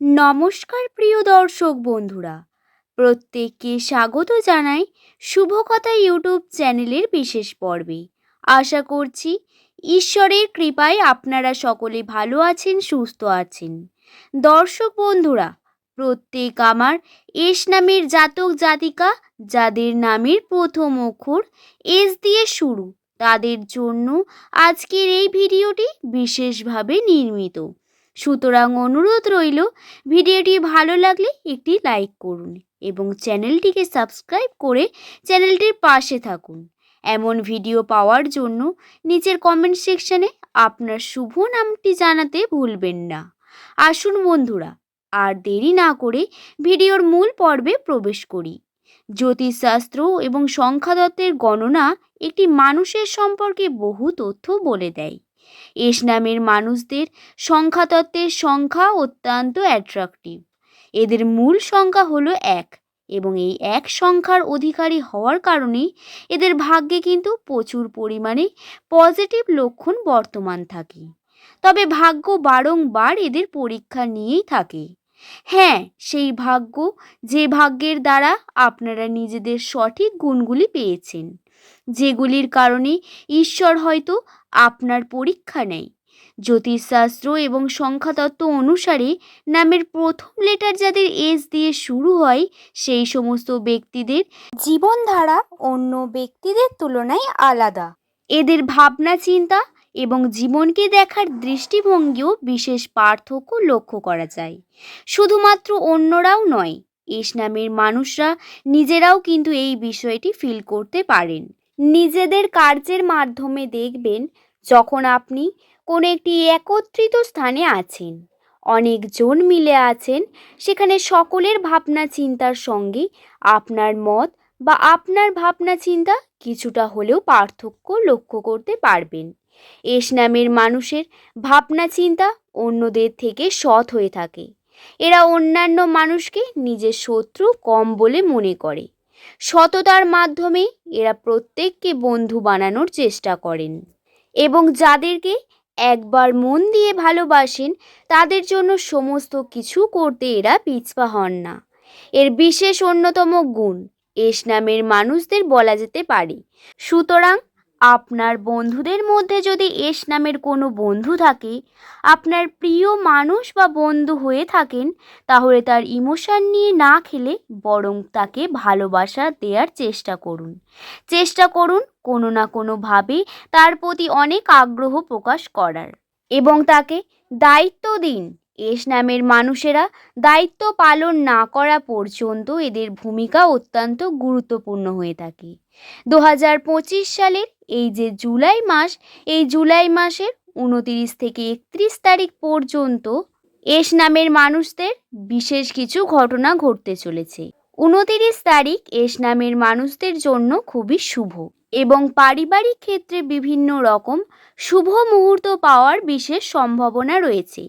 নমস্কার প্রিয় দর্শক বন্ধুরা। প্রত্যেককে স্বাগত জানাই শুভকথা ইউটিউব চ্যানেলের বিশেষ পর্বে। আশা করছি ঈশ্বরের কৃপায় আপনারা সকলে ভালো আছেন, সুস্থ আছেন। দর্শক বন্ধুরা, প্রত্যেক আমার এস নামের জাতক জাতিকা, যাদের নামের প্রথম অক্ষর এস দিয়ে শুরু, তাদের জন্য আজকের এই ভিডিওটি বিশেষভাবে নির্মিত। সুতরাং অনুরোধ রইল, ভিডিওটি ভালো লাগলে একটি লাইক করুন এবং চ্যানেলটিকে সাবস্ক্রাইব করে চ্যানেলটির পাশে থাকুন। এমন ভিডিও পাওয়ার জন্য নিচের কমেন্ট সেকশনে আপনার শুভ নামটি জানাতে ভুলবেন না। আসুন বন্ধুরা, আর দেরি না করে ভিডিওর মূল পর্বে প্রবেশ করি। জ্যোতিষশাস্ত্র এবং সংখ্যাদত্তের গণনা একটি মানুষের সম্পর্কে বহু তথ্য বলে দেয়। এস নামের মানুষদের সংখ্যাতত্ত্বের সংখ্যা অত্যন্ত অ্যাট্রাকটিভ এদের মূল সংখ্যা হলো এক এবং এই এক সংখ্যার অধিকারী হওয়ার কারণে এদের ভাগ্যে কিন্তু প্রচুর পরিমাণে পজিটিভ লক্ষণ বর্তমান থাকে। তবে ভাগ্য বারংবার এদের পরীক্ষা নিয়েই থাকে। হ্যাঁ সেই ভাগ্য যে ভাগ্যের দ্বারা আপনারা নিজেদের সঠিক গুণগুলি পেয়েছেন। যেগুলির কারণে ঈশ্বর হয়তো আপনার পরীক্ষা নেয় জ্যোতিষশাস্ত্র এবং সংখ্যাতত্ত্ব অনুসারে নামের প্রথম লেটার যাদের এস দিয়ে শুরু হয়, সেই সমস্ত ব্যক্তিদের জীবনধারা অন্য ব্যক্তিদের তুলনায় আলাদা। এদের ভাবনা, চিন্তা এবং জীবনকে দেখার দৃষ্টিভঙ্গিও বিশেষ পার্থক্য লক্ষ্য করা যায়। শুধুমাত্র অন্যরাও নয়, এস নামের মানুষরা নিজেরাও কিন্তু এই বিষয়টি ফিল করতে পারেন। নিজেদের কার্যের মাধ্যমে দেখবেন যখন আপনি কোনো একটি একত্রিত স্থানে আছেন। অনেকজন মিলে আছেন, সেখানে সকলের ভাবনা চিন্তার সঙ্গে আপনার মত বা আপনার ভাবনা চিন্তা কিছুটা হলেও পার্থক্য লক্ষ্য করতে পারবেন। এস নামের মানুষের ভাবনা চিন্তা অন্যদের থেকে সৎ হয়ে থাকে। এরা অন্যান্য মানুষকে নিজের শত্রু কম বলে মনে করে। সততার মাধ্যমে এরা প্রত্যেককে বন্ধু বানানোর চেষ্টা করেন এবং যাদেরকে একবার মন দিয়ে ভালোবাসেন, তাদের জন্য সমস্ত কিছু করতে এরা পিছপা হন না। এর বিশেষ অন্যতম গুণ, এস নামের মানুষদের বলা যেতে পারে। সুতরাং আপনার বন্ধুদের মধ্যে যদি এস নামের কোনো বন্ধু থাকে, আপনার প্রিয় মানুষ বা বন্ধু হয়ে থাকেন, তাহলে তার ইমোশন নিয়ে না খেলে বরং তাকে ভালোবাসা দেওয়ার চেষ্টা করুন। চেষ্টা করুন কোনো না কোনোভাবে তার প্রতি অনেক আগ্রহ প্রকাশ করার। এবং তাকে দায়িত্ব দিন। এস নামের মানুষেরা দায়িত্ব পালন না করা পর্যন্ত এদের ভূমিকা অত্যন্ত গুরুত্বপূর্ণ হয়ে থাকে। দু হাজার পঁচিশ সালের এই যে জুলাই মাস, এই জুলাই মাসের উনতিরিশ থেকে একত্রিশ তারিখ পর্যন্ত এস নামের মানুষদের বিশেষ কিছু ঘটনা ঘটতে চলেছে। উনতিরিশ তারিখ এস নামের মানুষদের জন্য খুবই শুভ এবং পারিবারিক ক্ষেত্রে বিভিন্ন রকম শুভ মুহূর্ত পাওয়ার বিশেষ সম্ভাবনা রয়েছে।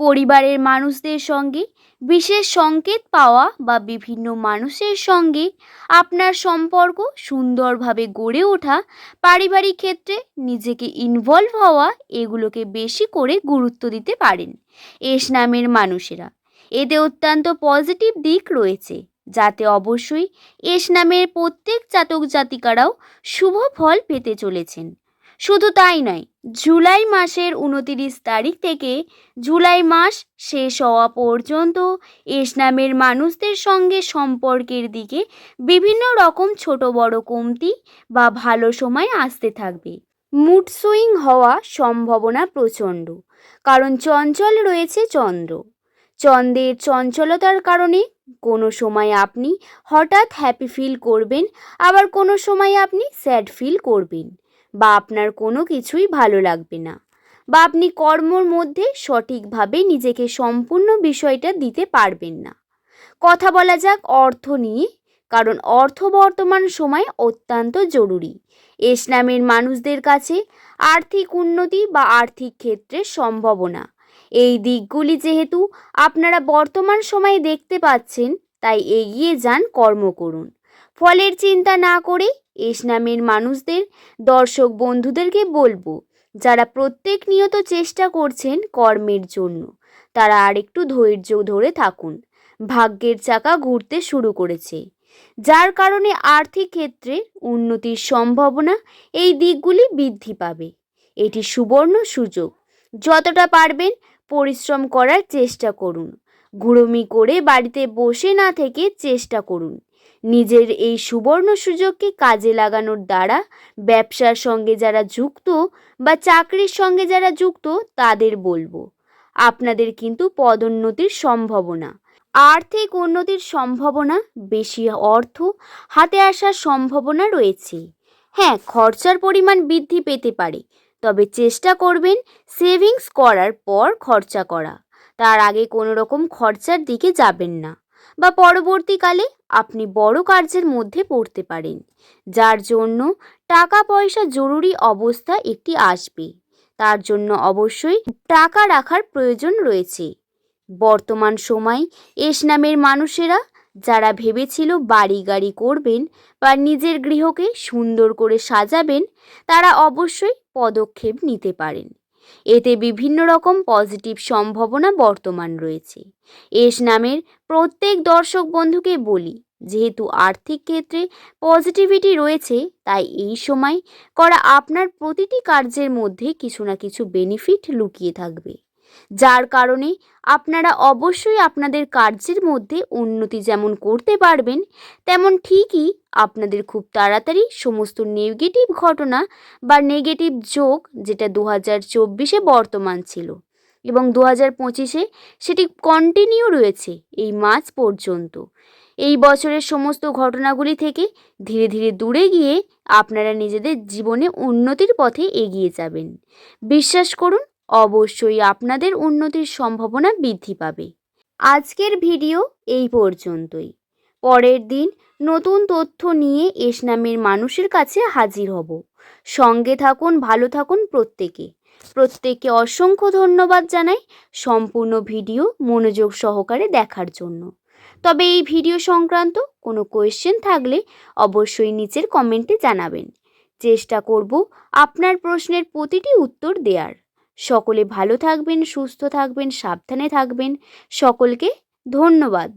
পরিবারের মানুষদের সঙ্গে বিশেষ সংকেত পাওয়া বা বিভিন্ন মানুষের সঙ্গে আপনার সম্পর্ক সুন্দরভাবে গড়ে ওঠা পারিবারিক ক্ষেত্রে নিজেকে ইনভলভ হওয়া এগুলোকে বেশি করে গুরুত্ব দিতে পারেন এস নামের মানুষেরা। এতে অত্যন্ত পজিটিভ দিক রয়েছে, যাতে অবশ্যই এস নামের প্রত্যেক জাতক জাতিকারাও শুভ ফল পেতে চলেছেন। শুধু তাই নয়, জুলাই মাসের উনতিরিশ তারিখ থেকে জুলাই মাস শেষ হওয়া পর্যন্ত এস নামের মানুষদের সঙ্গে সম্পর্কের দিকে বিভিন্ন রকম ছোট বড় কমতি বা ভালো সময় আসতে থাকবে। মুড সুইং হওয়া সম্ভাবনা প্রচণ্ড, কারণ চঞ্চল রয়েছে চন্দ্র। চন্দ্রের চঞ্চলতার কারণে কোনো সময় আপনি হঠাৎ হ্যাপি ফিল করবেন, আবার কোনো সময় আপনি স্যাড ফিল করবেন। বা আপনার কোনো কিছুই ভালো লাগবে না বা আপনি কর্মর মধ্যে সঠিকভাবে নিজেকে সম্পূর্ণ বিষয়টা দিতে পারবেন না। কথা বলা যাক অর্থ নিয়ে, কারণ অর্থ বর্তমান সময় অত্যন্ত জরুরি। এস নামের মানুষদের কাছে আর্থিক উন্নতি বা আর্থিক ক্ষেত্রে সম্ভাবনা। এই দিকগুলি যেহেতু আপনারা বর্তমান সময়ে দেখতে পাচ্ছেন, তাই এগিয়ে যান কর্ম করুন। ফলের চিন্তা না করে এস নামের মানুষদের, দর্শক বন্ধুদেরকে বলব, যারা প্রত্যেক নিয়ত চেষ্টা করছেন কর্মের জন্য, তারা আরেকটু ধৈর্য ধরে থাকুন। ভাগ্যের চাকা ঘুরতে শুরু করেছে। যার কারণে আর্থিক ক্ষেত্রে উন্নতির সম্ভাবনা এই দিকগুলি বৃদ্ধি পাবে। এটি সুবর্ণ সুযোগ। যতটা পারবেন পরিশ্রম করার চেষ্টা করুন। ঘুরমি করে বাড়িতে বসে না থেকে চেষ্টা করুন। নিজের এই সুবর্ণ সুযোগকে কাজে লাগানোর দ্বারা ব্যবসার সঙ্গে যারা যুক্ত বা চাকরির সঙ্গে যারা যুক্ত, তাদের বলব, আপনাদের কিন্তু পদোন্নতির সম্ভাবনা। আর্থিক উন্নতির সম্ভাবনা, বেশি অর্থ হাতে আসার সম্ভাবনা রয়েছে। হ্যাঁ খরচার পরিমাণ বৃদ্ধি পেতে পারে, তবে চেষ্টা করবেন সেভিংস করার পর খরচা করা। তার আগে কোনো রকম খরচার দিকে যাবেন না বা পরবর্তীকালে আপনি বড় কার্যের মধ্যে পড়তে পারেন। যার জন্য টাকা পয়সা জরুরি অবস্থা একটি আসবে। তার জন্য অবশ্যই টাকা রাখার প্রয়োজন রয়েছে। বর্তমান সময় এস নামের মানুষেরা যারা ভেবেছিল বাড়ি গাড়ি করবেন বা নিজের গৃহকে সুন্দর করে সাজাবেন, তারা অবশ্যই পদক্ষেপ নিতে পারেন। এতে বিভিন্ন রকম পজিটিভ সম্ভাবনা বর্তমান রয়েছে। এস নামের প্রত্যেক দর্শক বন্ধুকে বলি, যেহেতু আর্থিক ক্ষেত্রে পজিটিভিটি রয়েছে, তাই এই সময় করা আপনার প্রতিটি কার্যের মধ্যে কিছু না কিছু বেনিফিট লুকিয়ে থাকবে। যার কারণে আপনারা অবশ্যই আপনাদের কার্যের মধ্যে উন্নতি যেমন করতে পারবেন, তেমন ঠিকই আপনাদের খুব তাড়াতাড়ি সমস্ত নেগেটিভ ঘটনা বা নেগেটিভ যোগ যেটা দু হাজার চব্বিশে বর্তমান ছিল এবং দু হাজার পঁচিশে সেটি কন্টিনিউ রয়েছে এই মাস পর্যন্ত। এই বছরের সমস্ত ঘটনাগুলি থেকে ধীরে ধীরে দূরে গিয়ে আপনারা নিজেদের জীবনে উন্নতির পথে এগিয়ে যাবেন। বিশ্বাস করুন অবশ্যই আপনাদের উন্নতির সম্ভাবনা বৃদ্ধি পাবে। আজকের ভিডিও এই পর্যন্তই। পরের দিন নতুন তথ্য নিয়ে এস নামের মানুষের কাছে হাজির হব। সঙ্গে থাকুন, ভালো থাকুন প্রত্যেকে। প্রত্যেককে অসংখ্য ধন্যবাদ জানাই সম্পূর্ণ ভিডিও মনোযোগ সহকারে দেখার জন্য। তবে এই ভিডিও সংক্রান্ত কোনো কোয়েশ্চেন থাকলে অবশ্যই নিচের কমেন্টে জানাবেন। চেষ্টা করব আপনার প্রশ্নের প্রতিটি উত্তর দেওয়ার সকলে ভালো থাকবেন সুস্থ থাকবেন সাবধানে থাকবেন। সকলকে ধন্যবাদ।